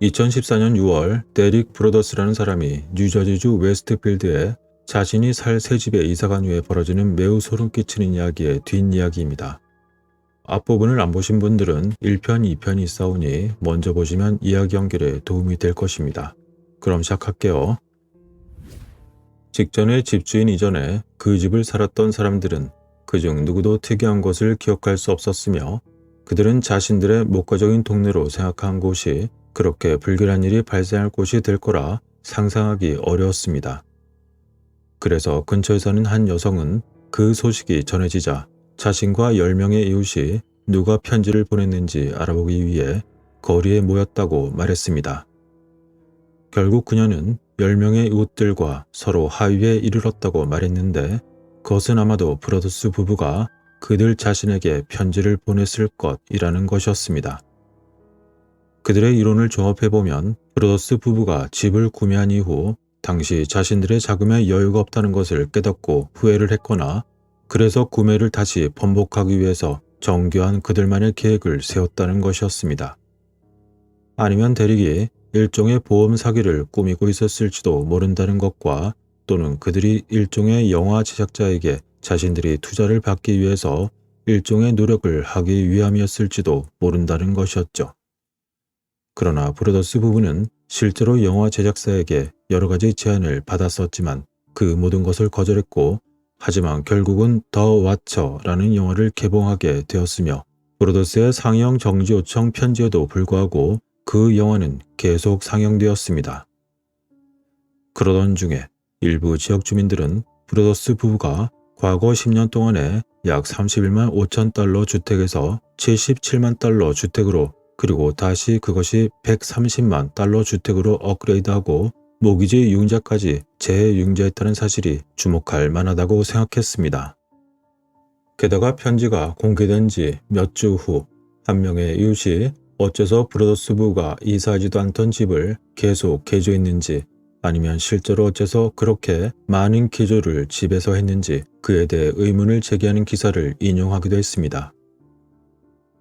2014년 6월 데릭 브로더스라는 사람이 뉴저지주 웨스트필드에 자신이 살 새 집에 이사간 후에 벌어지는 매우 소름 끼치는 이야기의 뒷이야기입니다. 앞부분을 안 보신 분들은 1편, 2편이 있사오니 먼저 보시면 이야기 연결에 도움이 될 것입니다. 그럼 시작할게요. 직전에 집주인 이전에 그 집을 살았던 사람들은 그중 누구도 특이한 것을 기억할 수 없었으며 그들은 자신들의 목가적인 동네로 생각한 곳이 그렇게 불길한 일이 발생할 곳이 될 거라 상상하기 어려웠습니다. 그래서 근처에 사는 한 여성은 그 소식이 전해지자 자신과 10명의 이웃이 누가 편지를 보냈는지 알아보기 위해 거리에 모였다고 말했습니다. 결국 그녀는 10명의 이웃들과 서로 하위에 이르렀다고 말했는데 그것은 아마도 브로더스 부부가 그들 자신에게 편지를 보냈을 것이라는 것이었습니다. 그들의 이론을 종합해보면 브로더스 부부가 집을 구매한 이후 당시 자신들의 자금에 여유가 없다는 것을 깨닫고 후회를 했거나 그래서 구매를 다시 번복하기 위해서 정교한 그들만의 계획을 세웠다는 것이었습니다. 아니면 대릭이 일종의 보험 사기를 꾸미고 있었을지도 모른다는 것과 또는 그들이 일종의 영화 제작자에게 자신들이 투자를 받기 위해서 일종의 노력을 하기 위함이었을지도 모른다는 것이었죠. 그러나 브로더스 부부는 실제로 영화 제작사에게 여러 가지 제안을 받았었지만 그 모든 것을 거절했고 하지만 결국은 더 와처라는 영화를 개봉하게 되었으며 브로더스의 상영 정지 요청 편지에도 불구하고 그 영화는 계속 상영되었습니다. 그러던 중에 일부 지역 주민들은 브로더스 부부가 과거 10년 동안에 약 31만 5천 달러 주택에서 77만 달러 주택으로 그리고 다시 그것이 130만 달러 주택으로 업그레이드하고 모기지 융자까지 재융자했다는 사실이 주목할 만하다고 생각했습니다. 게다가 편지가 공개된 지 몇 주 후 한 명의 이웃이 어째서 브로더스 부가 이사하지도 않던 집을 계속 개조했는지 아니면 실제로 어째서 그렇게 많은 개조를 집에서 했는지 그에 대해 의문을 제기하는 기사를 인용하기도 했습니다.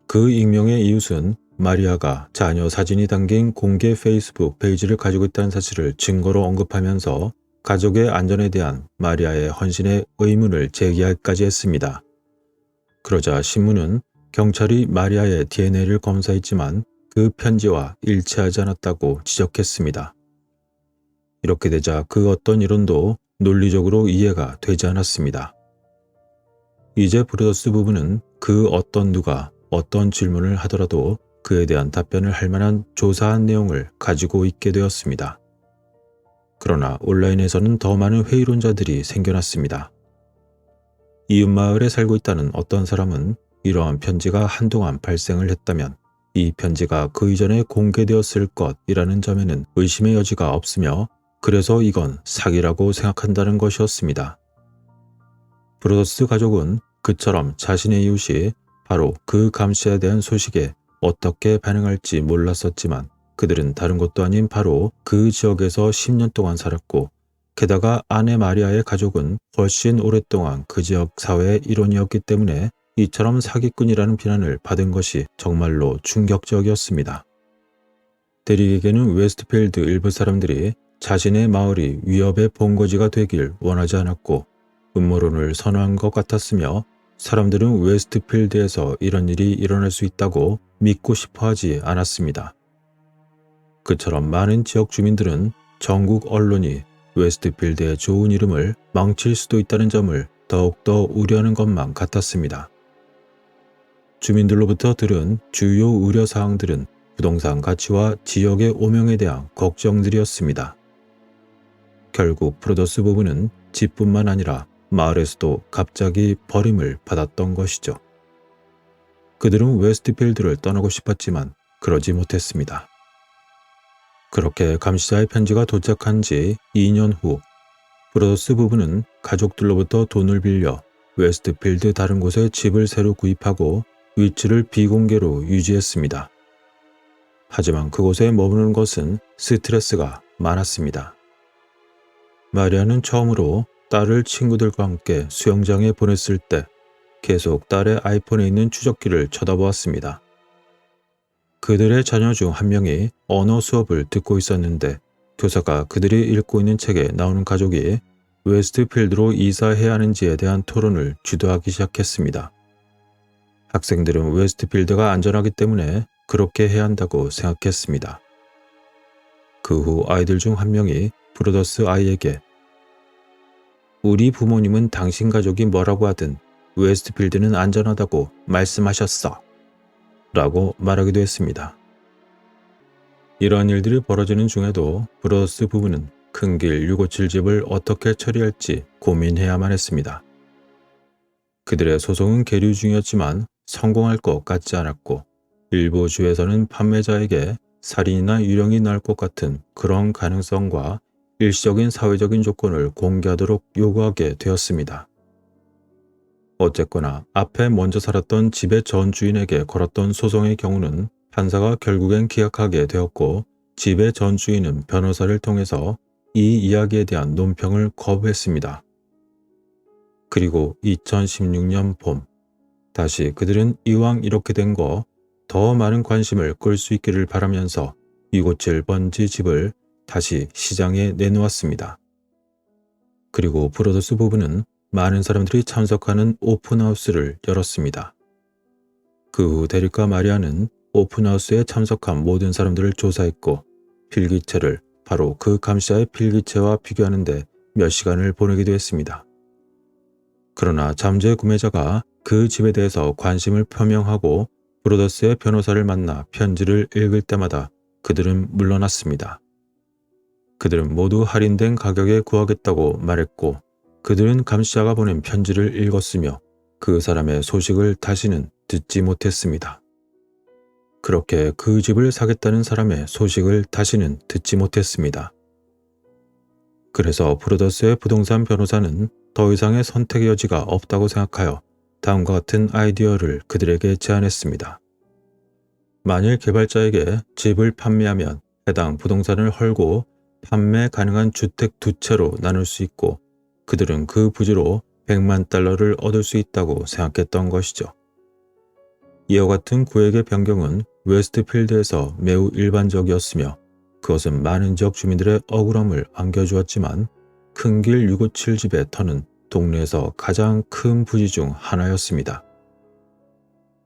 그 익명의 이웃은 마리아가 자녀 사진이 담긴 공개 페이스북 페이지를 가지고 있다는 사실을 증거로 언급하면서 가족의 안전에 대한 마리아의 헌신의 의문을 제기하기까지 했습니다. 그러자 신문은 경찰이 마리아의 DNA를 검사했지만 그 편지와 일치하지 않았다고 지적했습니다. 이렇게 되자 그 어떤 이론도 논리적으로 이해가 되지 않았습니다. 이제 브루더스 부부는 그 어떤 누가 어떤 질문을 하더라도 그에 대한 답변을 할 만한 조사한 내용을 가지고 있게 되었습니다. 그러나 온라인에서는 더 많은 회의론자들이 생겨났습니다. 이웃마을에 살고 있다는 어떤 사람은 이러한 편지가 한동안 발생을 했다면 이 편지가 그 이전에 공개되었을 것이라는 점에는 의심의 여지가 없으며 그래서 이건 사기라고 생각한다는 것이었습니다. 브로더스 가족은 그처럼 자신의 이웃이 바로 그 감시에 대한 소식에 어떻게 반응할지 몰랐었지만 그들은 다른 것도 아닌 바로 그 지역에서 10년 동안 살았고 게다가 아내 마리아의 가족은 훨씬 오랫동안 그 지역 사회의 일원이었기 때문에 이처럼 사기꾼이라는 비난을 받은 것이 정말로 충격적이었습니다. 데릭에게는 웨스트필드 일부 사람들이 자신의 마을이 위협의 본거지가 되길 원하지 않았고 음모론을 선호한 것 같았으며 사람들은 웨스트필드에서 이런 일이 일어날 수 있다고 믿고 싶어 하지 않았습니다. 그처럼 많은 지역 주민들은 전국 언론이 웨스트필드의 좋은 이름을 망칠 수도 있다는 점을 더욱더 우려하는 것만 같았습니다. 주민들로부터 들은 주요 우려사항들은 부동산 가치와 지역의 오명에 대한 걱정들이었습니다. 결국 프로더스 부부는 집뿐만 아니라 마을에서도 갑자기 버림을 받았던 것이죠. 그들은 웨스트필드를 떠나고 싶었지만 그러지 못했습니다. 그렇게 감시자의 편지가 도착한 지 2년 후 브로더스 부부는 가족들로부터 돈을 빌려 웨스트필드 다른 곳에 집을 새로 구입하고 위치를 비공개로 유지했습니다. 하지만 그곳에 머무는 것은 스트레스가 많았습니다. 마리아는 처음으로 딸을 친구들과 함께 수영장에 보냈을 때 계속 딸의 아이폰에 있는 추적기를 쳐다보았습니다. 그들의 자녀 중 한 명이 언어 수업을 듣고 있었는데 교사가 그들이 읽고 있는 책에 나오는 가족이 웨스트필드로 이사해야 하는지에 대한 토론을 주도하기 시작했습니다. 학생들은 웨스트필드가 안전하기 때문에 그렇게 해야 한다고 생각했습니다. 그 후 아이들 중 한 명이 브로더스 아이에게 우리 부모님은 당신 가족이 뭐라고 하든 웨스트필드는 안전하다고 말씀하셨어. 라고 말하기도 했습니다. 이러한 일들이 벌어지는 중에도 브로더스 부부는 큰 길 657집을 어떻게 처리할지 고민해야만 했습니다. 그들의 소송은 계류 중이었지만 성공할 것 같지 않았고 일부 주에서는 판매자에게 살인이나 유령이 날 것 같은 그런 가능성과 일시적인 사회적인 조건을 공개하도록 요구하게 되었습니다. 어쨌거나 앞에 먼저 살았던 집의 전 주인에게 걸었던 소송의 경우는 판사가 결국엔 기각하게 되었고 집의 전 주인은 변호사를 통해서 이 이야기에 대한 논평을 거부했습니다. 그리고 2016년 봄, 다시 그들은 이왕 이렇게 된 거 더 많은 관심을 끌 수 있기를 바라면서 이곳질 번지 집을 다시 시장에 내놓았습니다. 그리고 브로더스 부부는 많은 사람들이 참석하는 오픈하우스를 열었습니다. 그 후 데릭과 마리아는 오픈하우스에 참석한 모든 사람들을 조사했고 필기체를 바로 그 감시자의 필기체와 비교하는데 몇 시간을 보내기도 했습니다. 그러나 잠재 구매자가 그 집에 대해서 관심을 표명하고 브로더스의 변호사를 만나 편지를 읽을 때마다 그들은 물러났습니다. 그들은 모두 할인된 가격에 구하겠다고 말했고 그들은 감시자가 보낸 편지를 읽었으며 그 사람의 소식을 다시는 듣지 못했습니다. 그렇게 그 집을 사겠다는 사람의 소식을 다시는 듣지 못했습니다. 그래서 브로더스의 부동산 변호사는 더 이상의 선택의 여지가 없다고 생각하여 다음과 같은 아이디어를 그들에게 제안했습니다. 만일 개발자에게 집을 판매하면 해당 부동산을 헐고 판매 가능한 주택 두 채로 나눌 수 있고 그들은 그 부지로 100만 달러를 얻을 수 있다고 생각했던 것이죠. 이와 같은 구획의 변경은 웨스트필드에서 매우 일반적이었으며 그것은 많은 지역 주민들의 억울함을 안겨주었지만 큰 길 657집의 터는 동네에서 가장 큰 부지 중 하나였습니다.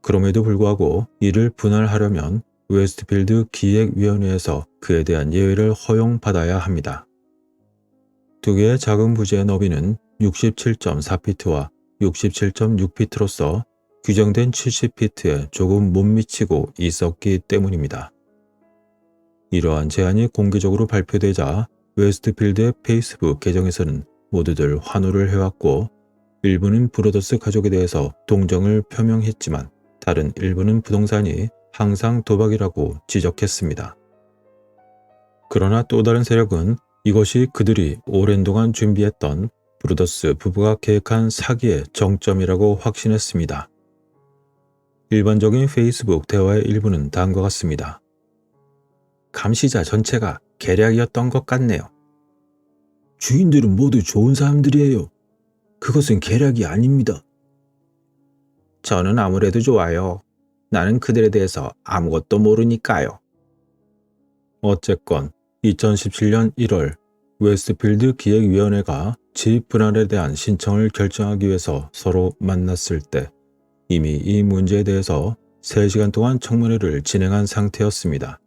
그럼에도 불구하고 이를 분할하려면 웨스트필드 기획위원회에서 그에 대한 예외를 허용받아야 합니다. 두 개의 작은 부지의 너비는 67.4피트와 67.6피트로서 규정된 70피트에 조금 못 미치고 있었기 때문입니다. 이러한 제안이 공개적으로 발표되자 웨스트필드의 페이스북 계정에서는 모두들 환호를 해왔고 일부는 브로더스 가족에 대해서 동정을 표명했지만 다른 일부는 부동산이 항상 도박이라고 지적했습니다. 그러나 또 다른 세력은 이것이 그들이 오랜 동안 준비했던 브루더스 부부가 계획한 사기의 정점이라고 확신했습니다. 일반적인 페이스북 대화의 일부는 다음과 같습니다. 감시자 전체가 계략이었던 것 같네요. 주인들은 모두 좋은 사람들이에요. 그것은 계략이 아닙니다. 저는 아무래도 좋아요. 나는 그들에 대해서 아무것도 모르니까요. 어쨌건 2017년 1월 웨스트필드 기획위원회가 집 분할에 대한 신청을 결정하기 위해서 서로 만났을 때 이미 이 문제에 대해서 3시간 동안 청문회를 진행한 상태였습니다.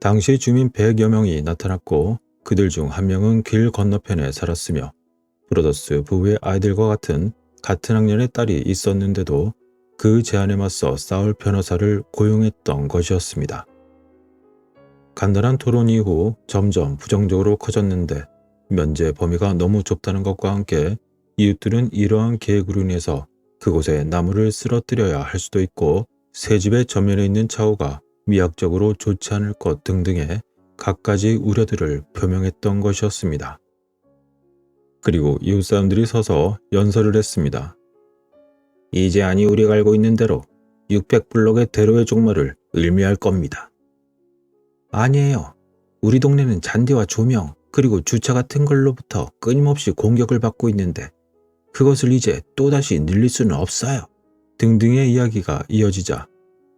당시 주민 100여 명이 나타났고 그들 중 한 명은 길 건너편에 살았으며 브로더스 부부의 아이들과 같은 같은 학년의 딸이 있었는데도 그 제안에 맞서 싸울 변호사를 고용했던 것이었습니다. 간단한 토론 이후 점점 부정적으로 커졌는데 면제 범위가 너무 좁다는 것과 함께 이웃들은 이러한 계획으로 인해서 그곳에 나무를 쓰러뜨려야 할 수도 있고 새 집의 전면에 있는 차후가 미학적으로 좋지 않을 것 등등의 갖가지 우려들을 표명했던 것이었습니다. 그리고 이웃 사람들이 서서 연설을 했습니다. 이제 아니 우리가 알고 있는 대로 600블록의 대로의 종말을 의미할 겁니다. 아니에요. 우리 동네는 잔디와 조명 그리고 주차 같은 걸로부터 끊임없이 공격을 받고 있는데 그것을 이제 또다시 늘릴 수는 없어요. 등등의 이야기가 이어지자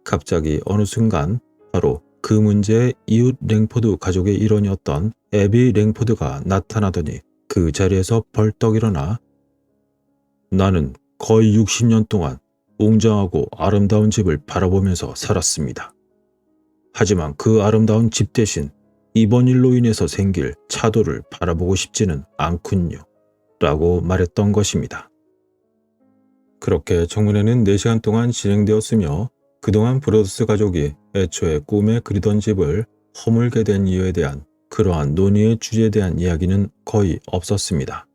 갑자기 어느 순간 바로 그 문제의 이웃 랭포드 가족의 일원이었던 에비 랭포드가 나타나더니 그 자리에서 벌떡 일어나 나는 거의 60년 동안 웅장하고 아름다운 집을 바라보면서 살았습니다. 하지만 그 아름다운 집 대신 이번 일로 인해서 생길 차도를 바라보고 싶지는 않군요. 라고 말했던 것입니다. 그렇게 청문회는 4시간 동안 진행되었으며 그동안 브로더스 가족이 애초에 꿈에 그리던 집을 허물게 된 이유에 대한 그러한 논의의 주제에 대한 이야기는 거의 없었습니다.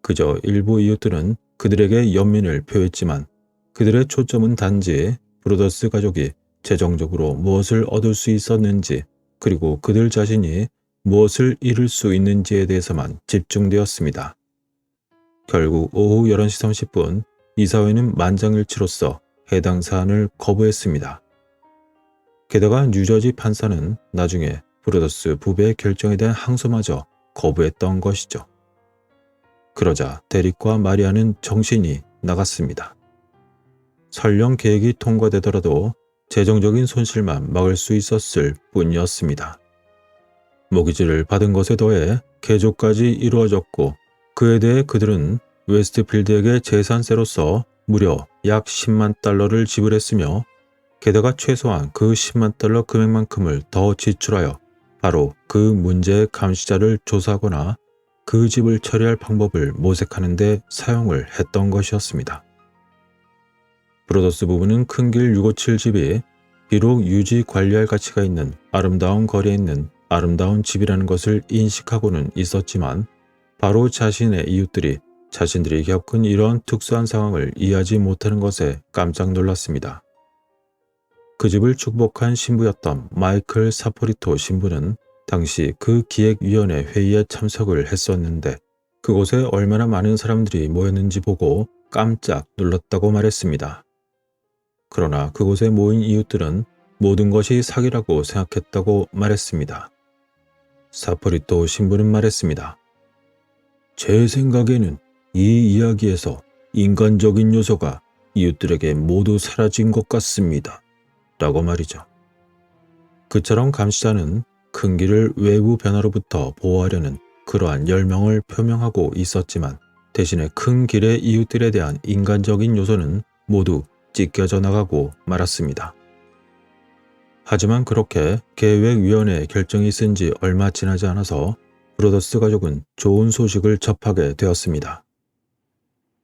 그저 일부 이웃들은 그들에게 연민을 표했지만 그들의 초점은 단지 브로더스 가족이 재정적으로 무엇을 얻을 수 있었는지 그리고 그들 자신이 무엇을 잃을 수 있는지에 대해서만 집중되었습니다. 결국 오후 11시 30분 이사회는 만장일치로서 해당 사안을 거부했습니다. 게다가 뉴저지 판사는 나중에 브로더스 부배의 결정에 대한 항소마저 거부했던 것이죠. 그러자 데릭과 마리아는 정신이 나갔습니다. 설령 계획이 통과되더라도 재정적인 손실만 막을 수 있었을 뿐이었습니다. 모기지를 받은 것에 더해 개조까지 이루어졌고 그에 대해 그들은 웨스트필드에게 재산세로서 무려 약 10만 달러를 지불했으며 게다가 최소한 그 10만 달러 금액만큼을 더 지출하여 바로 그 문제의 감시자를 조사하거나 그 집을 처리할 방법을 모색하는 데 사용을 했던 것이었습니다. 브로더스 부부는 큰 길 657 집이 비록 유지 관리할 가치가 있는 아름다운 거리에 있는 아름다운 집이라는 것을 인식하고는 있었지만 바로 자신의 이웃들이 자신들이 겪은 이러한 특수한 상황을 이해하지 못하는 것에 깜짝 놀랐습니다. 그 집을 축복한 신부였던 마이클 사포리토 신부는 당시 그 기획위원회 회의에 참석을 했었는데 그곳에 얼마나 많은 사람들이 모였는지 보고 깜짝 놀랐다고 말했습니다. 그러나 그곳에 모인 이웃들은 모든 것이 사기라고 생각했다고 말했습니다. 사포리토 신부는 말했습니다. 제 생각에는 이 이야기에서 인간적인 요소가 이웃들에게 모두 사라진 것 같습니다. 라고 말이죠. 그처럼 감시자는 큰 길을 외부 변화로부터 보호하려는 그러한 열명을 표명하고 있었지만 대신에 큰 길의 이웃들에 대한 인간적인 요소는 모두 찢겨져 나가고 말았습니다. 하지만 그렇게 계획위원회의 결정이 쓴지 얼마 지나지 않아서 브로더스 가족은 좋은 소식을 접하게 되었습니다.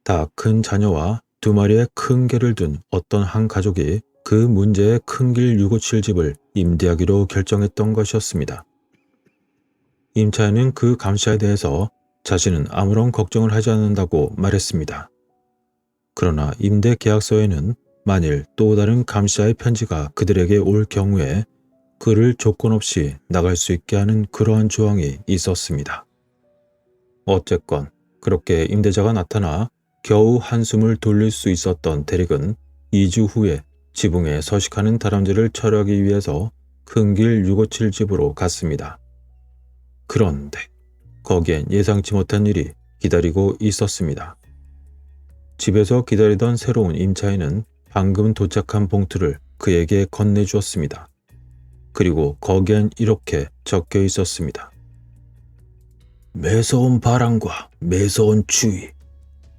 다 큰 자녀와 두 마리의 큰 개를 둔 어떤 한 가족이 그 문제의 큰 길 657집을 임대하기로 결정했던 것이었습니다. 임차인은 그 감시에 대해서 자신은 아무런 걱정을 하지 않는다고 말했습니다. 그러나 임대 계약서에는 만일 또 다른 감시자의 편지가 그들에게 올 경우에 그를 조건 없이 나갈 수 있게 하는 그러한 조항이 있었습니다. 어쨌건 그렇게 임대자가 나타나 겨우 한숨을 돌릴 수 있었던 대릭은 2주 후에 지붕에 서식하는 다람쥐를 처리하기 위해서 큰 길 657 집으로 갔습니다. 그런데 거기엔 예상치 못한 일이 기다리고 있었습니다. 집에서 기다리던 새로운 임차인은 방금 도착한 봉투를 그에게 건네주었습니다. 그리고 거기엔 이렇게 적혀 있었습니다. 매서운 바람과 매서운 추위,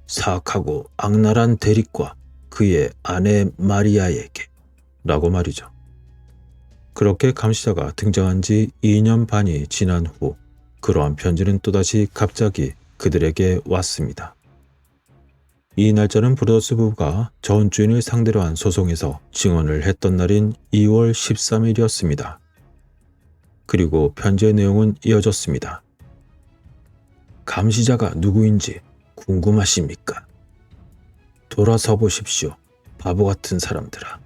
사악하고 악랄한 대립과 그의 아내 마리아에게 라고 말이죠. 그렇게 감시자가 등장한 지 2년 반이 지난 후 그러한 편지는 또다시 갑자기 그들에게 왔습니다. 이 날짜는 브로더스 부부가 전 주인을 상대로 한 소송에서 증언을 했던 날인 2월 13일이었습니다. 그리고 편지의 내용은 이어졌습니다. 감시자가 누구인지 궁금하십니까? 돌아서 보십시오. 바보 같은 사람들아.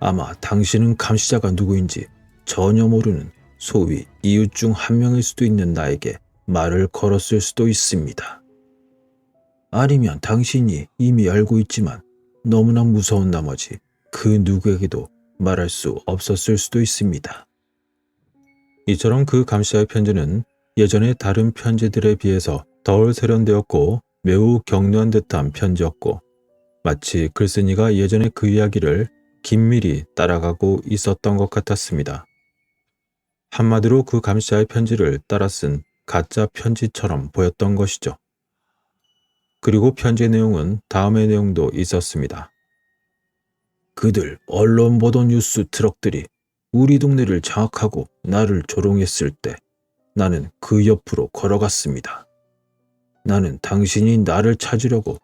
아마 당신은 감시자가 누구인지 전혀 모르는 소위 이웃 중 한 명일 수도 있는 나에게 말을 걸었을 수도 있습니다. 아니면 당신이 이미 알고 있지만 너무나 무서운 나머지 그 누구에게도 말할 수 없었을 수도 있습니다. 이처럼 그 감시자의 편지는 예전의 다른 편지들에 비해서 덜 세련되었고 매우 격려한 듯한 편지였고 마치 글쓴이가 예전에 그 이야기를 긴밀히 따라가고 있었던 것 같았습니다. 한마디로 그 감시자의 편지를 따라 쓴 가짜 편지처럼 보였던 것이죠. 그리고 편지의 내용은 다음의 내용도 있었습니다. 그들 언론 보도 뉴스 트럭들이 우리 동네를 장악하고 나를 조롱했을 때 나는 그 옆으로 걸어갔습니다. 나는 당신이 나를 찾으려고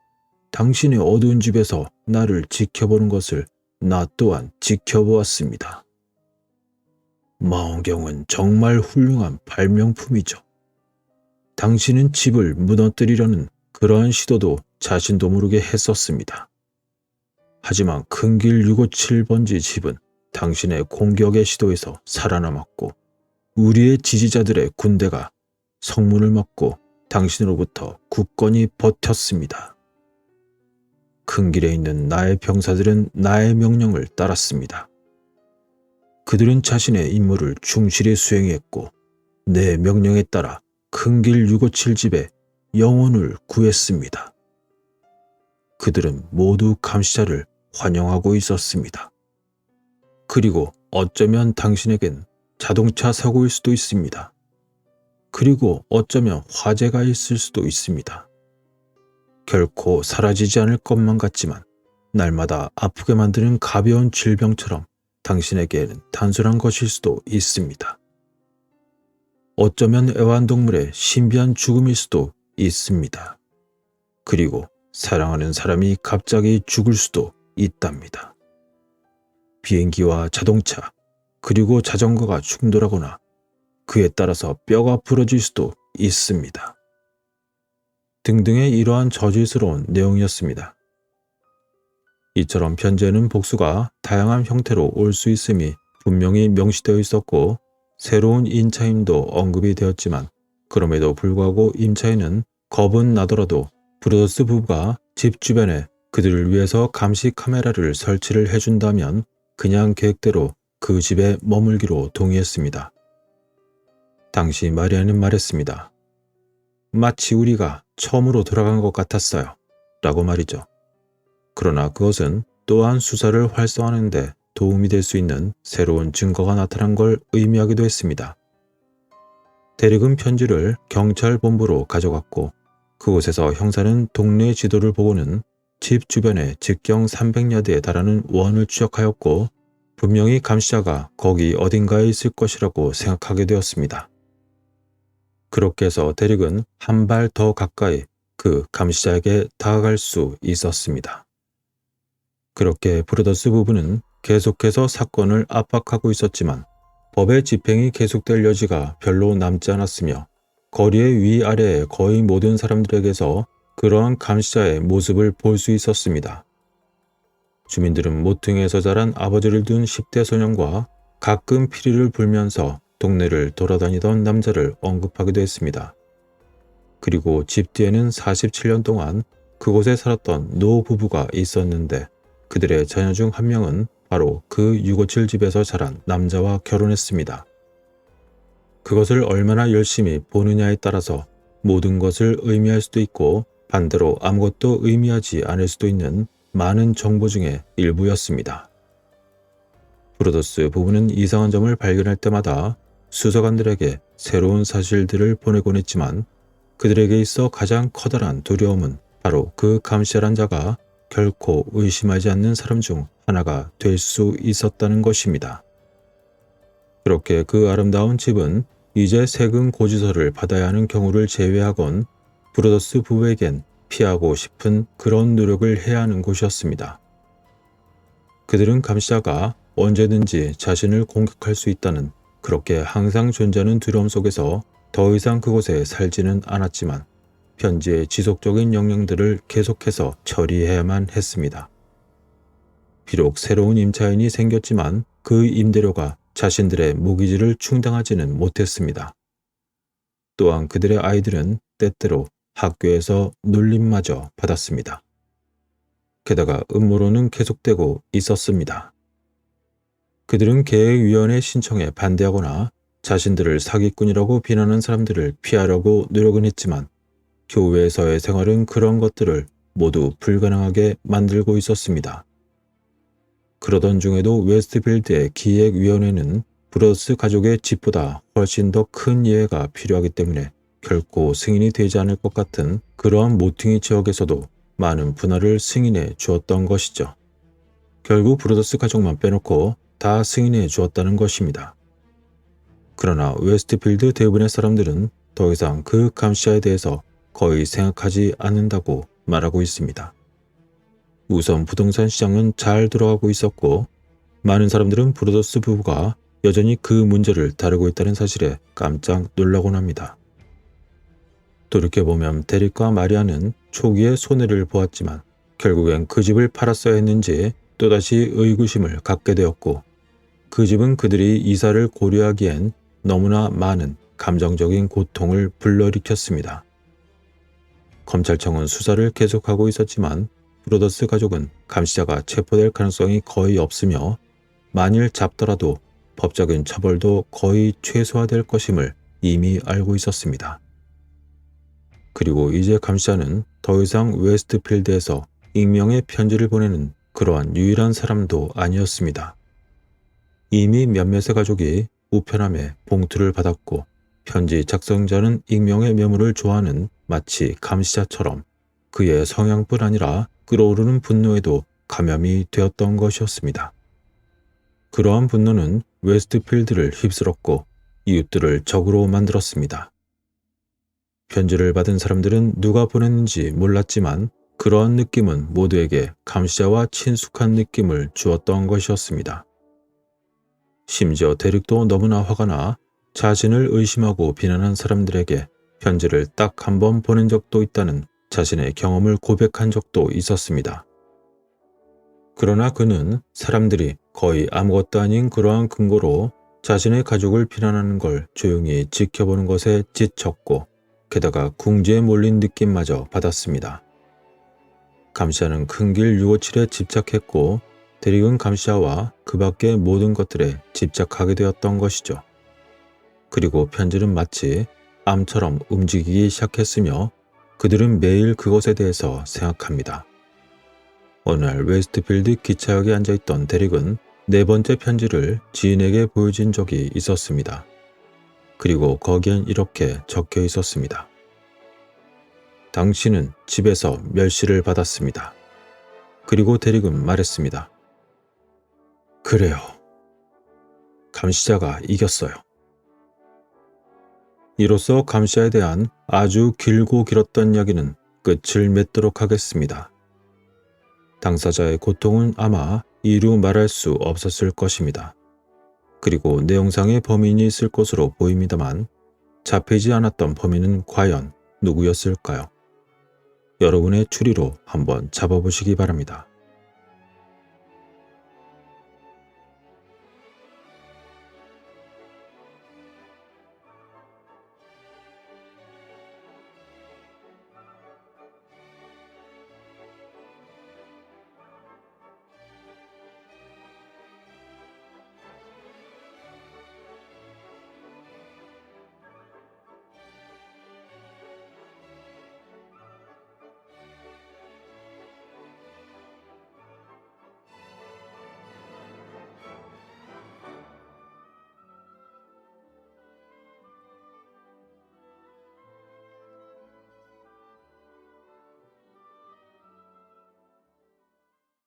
당신의 어두운 집에서 나를 지켜보는 것을 나 또한 지켜보았습니다. 마원경은 정말 훌륭한 발명품이죠. 당신은 집을 무너뜨리려는 그러한 시도도 자신도 모르게 했었습니다. 하지만 큰길 657번지 집은 당신의 공격의 시도에서 살아남았고 우리의 지지자들의 군대가 성문을 막고 당신으로부터 굳건히 버텼습니다. 큰 길에 있는 나의 병사들은 나의 명령을 따랐습니다. 그들은 자신의 임무를 충실히 수행했고 내 명령에 따라 큰 길 657 집에 영혼을 구했습니다. 그들은 모두 감시자를 환영하고 있었습니다. 그리고 어쩌면 당신에겐 자동차 사고일 수도 있습니다. 그리고 어쩌면 화재가 있을 수도 있습니다. 결코 사라지지 않을 것만 같지만 날마다 아프게 만드는 가벼운 질병처럼 당신에게는 단순한 것일 수도 있습니다. 어쩌면 애완동물의 신비한 죽음일 수도 있습니다. 그리고 사랑하는 사람이 갑자기 죽을 수도 있답니다. 비행기와 자동차, 그리고 자전거가 충돌하거나 그에 따라서 뼈가 부러질 수도 있습니다. 등등의 이러한 저질스러운 내용이었습니다. 이처럼 편지에는 복수가 다양한 형태로 올 수 있음이 분명히 명시되어 있었고 새로운 임차인도 언급이 되었지만 그럼에도 불구하고 임차인은 겁은 나더라도 브로더스 부부가 집 주변에 그들을 위해서 감시 카메라를 설치를 해준다면 그냥 계획대로 그 집에 머물기로 동의했습니다. 당시 마리아는 말했습니다. 마치 우리가 처음으로 돌아간 것 같았어요. 라고 말이죠. 그러나 그것은 또한 수사를 활성화하는 데 도움이 될 수 있는 새로운 증거가 나타난 걸 의미하기도 했습니다. 대리금 편지를 경찰 본부로 가져갔고 그곳에서 형사는 동네 지도를 보고는 집 주변에 직경 300야드에 달하는 원을 추적하였고 분명히 감시자가 거기 어딘가에 있을 것이라고 생각하게 되었습니다. 그렇게 해서 대릭은 한 발 더 가까이 그 감시자에게 다가갈 수 있었습니다. 그렇게 브로더스 부부는 계속해서 사건을 압박하고 있었지만 법의 집행이 계속될 여지가 별로 남지 않았으며 거리의 위아래의 거의 모든 사람들에게서 그러한 감시자의 모습을 볼 수 있었습니다. 주민들은 모퉁이에서 자란 아버지를 둔 10대 소년과 가끔 피리를 불면서 동네를 돌아다니던 남자를 언급하기도 했습니다. 그리고 집 뒤에는 47년 동안 그곳에 살았던 노 부부가 있었는데 그들의 자녀 중 한 명은 바로 그 657 집에서 자란 남자와 결혼했습니다. 그것을 얼마나 열심히 보느냐에 따라서 모든 것을 의미할 수도 있고 반대로 아무것도 의미하지 않을 수도 있는 많은 정보 중의 일부였습니다. 브로더스 부부는 이상한 점을 발견할 때마다 수사관들에게 새로운 사실들을 보내곤 했지만 그들에게 있어 가장 커다란 두려움은 바로 그 감시란 자가 결코 의심하지 않는 사람 중 하나가 될 수 있었다는 것입니다. 그렇게 그 아름다운 집은 이제 세금 고지서를 받아야 하는 경우를 제외하곤 브로더스 부부에겐 피하고 싶은 그런 노력을 해야 하는 곳이었습니다. 그들은 감시자가 언제든지 자신을 공격할 수 있다는 그렇게 항상 존재하는 두려움 속에서 더 이상 그곳에 살지는 않았지만 편지의 지속적인 영향들을 계속해서 처리해야만 했습니다. 비록 새로운 임차인이 생겼지만 그 임대료가 자신들의 모기지를 충당하지는 못했습니다. 또한 그들의 아이들은 때때로 학교에서 놀림마저 받았습니다. 게다가 음모론은 계속되고 있었습니다. 그들은 계획위원회 신청에 반대하거나 자신들을 사기꾼이라고 비난하는 사람들을 피하려고 노력은 했지만 교회에서의 생활은 그런 것들을 모두 불가능하게 만들고 있었습니다. 그러던 중에도 웨스트필드의 기획위원회는 브로스 가족의 집보다 훨씬 더큰 이해가 필요하기 때문에 결코 승인이 되지 않을 것 같은 그러한 모퉁이 지역에서도 많은 분할을 승인해 주었던 것이죠. 결국 브로더스 가족만 빼놓고 다 승인해 주었다는 것입니다. 그러나 웨스트필드 대부분의 사람들은 더 이상 그 감시자에 대해서 거의 생각하지 않는다고 말하고 있습니다. 우선 부동산 시장은 잘 돌아가고 있었고 많은 사람들은 브로더스 부부가 여전히 그 문제를 다루고 있다는 사실에 깜짝 놀라곤 합니다. 돌이켜보면 데릭과 마리아는 초기에 손해를 보았지만 결국엔 그 집을 팔았어야 했는지 또다시 의구심을 갖게 되었고 그 집은 그들이 이사를 고려하기엔 너무나 많은 감정적인 고통을 불러일으켰습니다. 검찰청은 수사를 계속하고 있었지만 브로더스 가족은 감시자가 체포될 가능성이 거의 없으며 만일 잡더라도 법적인 처벌도 거의 최소화될 것임을 이미 알고 있었습니다. 그리고 이제 감시자는 더 이상 웨스트필드에서 익명의 편지를 보내는 그러한 유일한 사람도 아니었습니다. 이미 몇몇의 가족이 우편함에 봉투를 받았고 편지 작성자는 익명의 메모를 좋아하는 마치 감시자처럼 그의 성향뿐 아니라 끓어오르는 분노에도 감염이 되었던 것이었습니다. 그러한 분노는 웨스트필드를 휩쓸었고 이웃들을 적으로 만들었습니다. 편지를 받은 사람들은 누가 보냈는지 몰랐지만 그러한 느낌은 모두에게 감시자와 친숙한 느낌을 주었던 것이었습니다. 심지어 데릭도 너무나 화가 나 자신을 의심하고 비난한 사람들에게 편지를 딱 한 번 보낸 적도 있다는 자신의 경험을 고백한 적도 있었습니다. 그러나 그는 사람들이 거의 아무것도 아닌 그러한 근거로 자신의 가족을 비난하는 걸 조용히 지켜보는 것에 지쳤고 게다가 궁지에 몰린 느낌마저 받았습니다. 감시자는 큰 길 657에 집착했고 대리군 감시자와 그 밖의 모든 것들에 집착하게 되었던 것이죠. 그리고 편지는 마치 암처럼 움직이기 시작했으며 그들은 매일 그것에 대해서 생각합니다. 날 웨스트필드 기차역에 앉아있던 대릭은 네 번째 편지를 지인에게 보여준 적이 있었습니다. 그리고 거기엔 이렇게 적혀 있었습니다. 당신은 집에서 멸시를 받았습니다. 그리고 대릭은 말했습니다. 그래요. 감시자가 이겼어요. 이로써 감시자에 대한 아주 길고 길었던 이야기는 끝을 맺도록 하겠습니다. 당사자의 고통은 아마 이루 말할 수 없었을 것입니다. 그리고 내용상의 범인이 있을 것으로 보입니다만 잡히지 않았던 범인은 과연 누구였을까요? 여러분의 추리로 한번 잡아보시기 바랍니다.